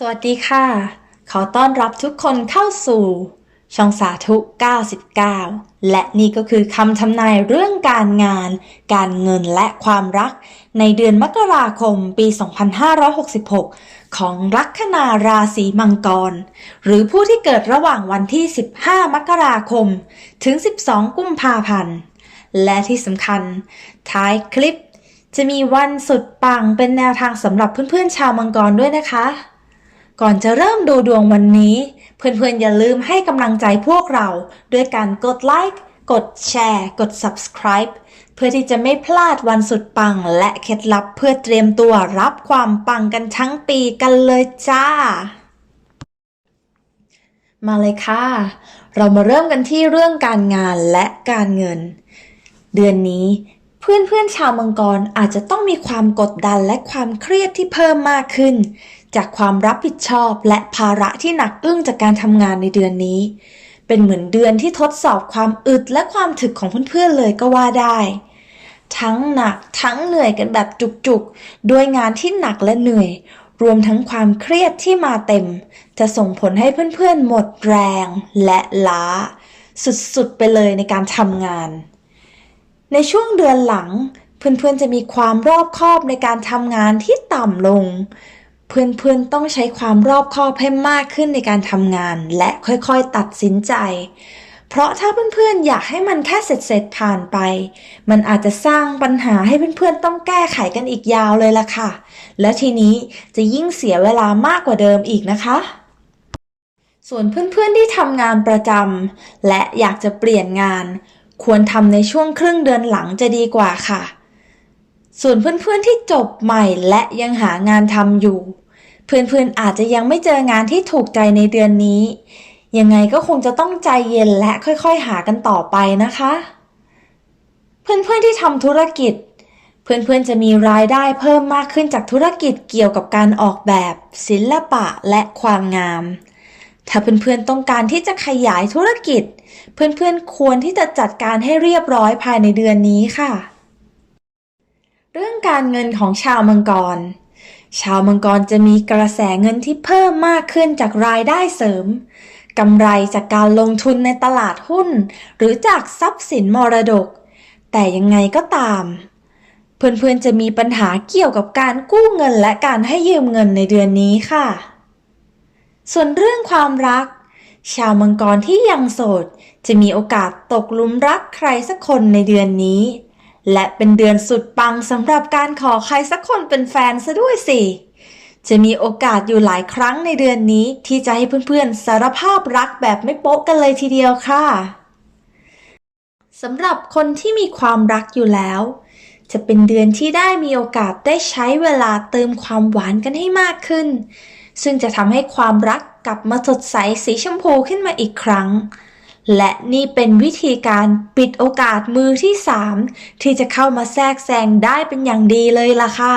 สวัสดีค่ะ ขอต้อนรับทุกคนเข้าสู่ ช่องสาธุ 99 และนี่ก็คือคำทำนายเรื่องการงาน การเงินและความรัก ในเดือนมกราคมปี 2566 ของลัคนาราศีมังกร หรือผู้ที่เกิดระหว่างวันที่ 15 มกราคม ถึง 12 กุมภาพันธ์ และที่สำคัญ ท้ายคลิป จะมีวันสุดปังเป็นแนวทางสำหรับเพื่อนๆชาวมังกรด้วยนะคะ ก่อนจะเริ่มดูดวงวันนี้ เพื่อนๆอย่าลืมให้กำลังใจพวกเรา ด้วยการกดไลค์กดแชร์ กด subscribe เพื่อที่จะไม่พลาดวันสุดปัง และเคล็ดลับเพื่อเตรียมตัวรับความปังกันทั้งปีกันเลยจ้า มาเลยค่ะ เรามาเริ่มกันที่เรื่องการงานและการเงิน เดือนนี้ เพื่อนๆชาวมังกรอาจจะต้องมีความกดดันและความเครียดที่เพิ่มมากขึ้น จากความรับผิดชอบและภาระที่หนักอึ้งจากการทำงานในเดือนนี้ เป็นเหมือนเดือนที่ทดสอบความอึดและความถึกของเพื่อนๆเลยก็ว่าได้ ทั้งหนักทั้งเหนื่อยกันแบบจุกๆ ด้วยงานที่หนักและเหนื่อย รวมทั้งความเครียดที่มาเต็ม จะส่งผลให้เพื่อนๆหมดแรงและล้า สุดๆไปเลยในการทำงาน ในช่วงเดือนหลัง เพื่อนๆจะมีความรอบคอบในการทำงานที่ต่ำลง เพื่อนๆต้องใช้ความรอบคอบให้มากขึ้นในการทำงาน และค่อยๆตัดสินใจ เพราะถ้าเพื่อนๆอยากให้มันแค่เสร็จๆผ่านไป มันอาจจะสร้างปัญหาให้เพื่อนๆต้องแก้ไขกันอีกยาวเลยล่ะค่ะ และทีนี้จะยิ่งเสียเวลามากกว่าเดิมอีกนะคะส่วนเพื่อนๆที่ทำงานประจำและอยากจะเปลี่ยนงาน ควรทำในช่วงครึ่งเดือนหลังจะดีกว่าค่ะ ส่วนเพื่อนๆที่จบใหม่และยังหางานทำอยู่ เพื่อนๆอาจจะยังไม่เจองานที่ถูกใจในเดือนนี้ ยังไงก็คงจะต้องใจเย็นและค่อยๆหากันต่อไปนะคะ เพื่อนๆที่ทำธุรกิจ เพื่อนๆจะมีรายได้เพิ่มมากขึ้นจากธุรกิจเกี่ยวกับการออกแบบ ศิลปะและความงาม ถ้าเพื่อนๆต้องการที่จะขยายธุรกิจ เพื่อนๆควรที่จะจัดการให้เรียบร้อยภายในเดือนนี้ค่ะ เรื่องการเงินของชาวมังกร ชาวมังกรจะมีกระแสเงินที่เพิ่มมากขึ้นจากรายได้เสริมกำไรจากการลงทุนในตลาดหุ้น หรือจากทรัพย์สินมรดก แต่ยังไงก็ตาม เพื่อนๆจะมีปัญหาเกี่ยวกับการกู้เงินและการให้ยืมเงินในเดือนนี้ค่ะ ส่วนเรื่องความรัก ชาวมังกรที่ยังโสด จะมีโอกาสตกหลุมรักใครสักคนในเดือนนี้ และเป็นเดือนสุดปังสำหรับการขอใครสักคนเป็นแฟนซะด้วยสิ จะมีโอกาสอยู่หลายครั้งในเดือนนี้ที่จะให้เพื่อนๆสารภาพรักแบบไม่โป๊ะกันเลยทีเดียวค่ะสำหรับคนที่มีความรักอยู่แล้ว จะเป็นเดือนที่ได้มีโอกาสได้ใช้เวลาเติมความหวานกันให้มากขึ้น ซึ่งจะทำให้ความรักกลับมาสดใสสีชมพูขึ้นมาอีกครั้ง และนี่เป็นวิธีการปิดโอกาสมือที่ 3 ที่จะเข้ามาแทรกแซงได้เป็นอย่างดีเลยล่ะค่ะ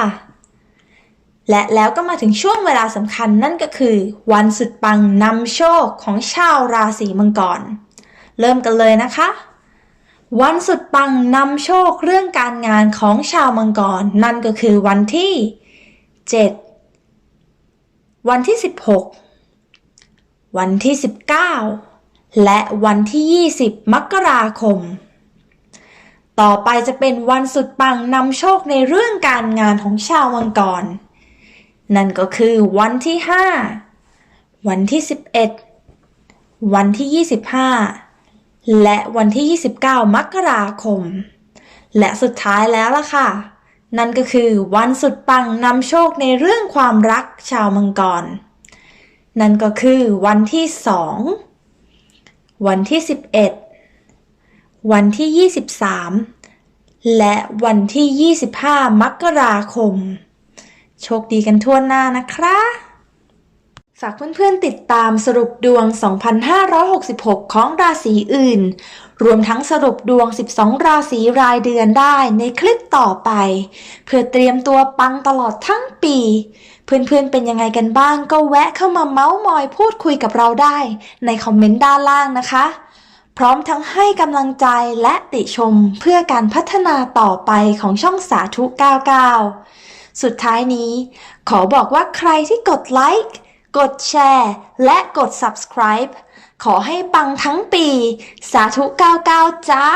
และแล้วก็มาถึงช่วงเวลาสำคัญนั่นก็คือ วันสุดปังนำโชคของชาวราศีมังกร เริ่มกันเลยนะคะวันสุดปังนำโชคเรื่องการงานของชาวมังกร นั่นก็คือวันที่ 7 วันที่ 16 วันที่ 19 และวันที่ 20 มกราคม ต่อไปจะเป็นวันสุดปังนำโชคในเรื่องการงานของชาวมังกร นั่นก็คือวันที่ 5 วันที่ 11 วันที่ 25 และวันที่ 29 มกราคม และสุดท้ายแล้วล่ะค่ะ นั่นก็คือวันสุดปังนำโชคในเรื่องความรักชาวมังกร นั่นก็คือวันที่2วันที่11วันที่23และวันที่ 25 มกราคม โชคดีกันทั่วหน้านะคะ ฝากเพื่อนๆติดตามสรุปดวง 2566 ของราศีอื่น รวมทั้งสรุปดวง 12 ราศีรายเดือนได้ในคลิปต่อไป เพื่อเตรียมตัวปังตลอดทั้งปี เพื่อนๆเป็นยังไงกันบ้างก็แวะเข้ามาเมาส์มอยพูดคุยกับเราได้ ในคอมเมนต์ด้านล่างนะคะ พร้อมทั้งให้กำลังใจและติชมเพื่อการพัฒนาต่อไปของช่องสาธุ 99 สุดท้ายนี้ ขอบอกว่าใครที่กดไลค์ กดแชร์ และกด subscribe ขอให้ปังทั้งปี สาธุ 99 จ้า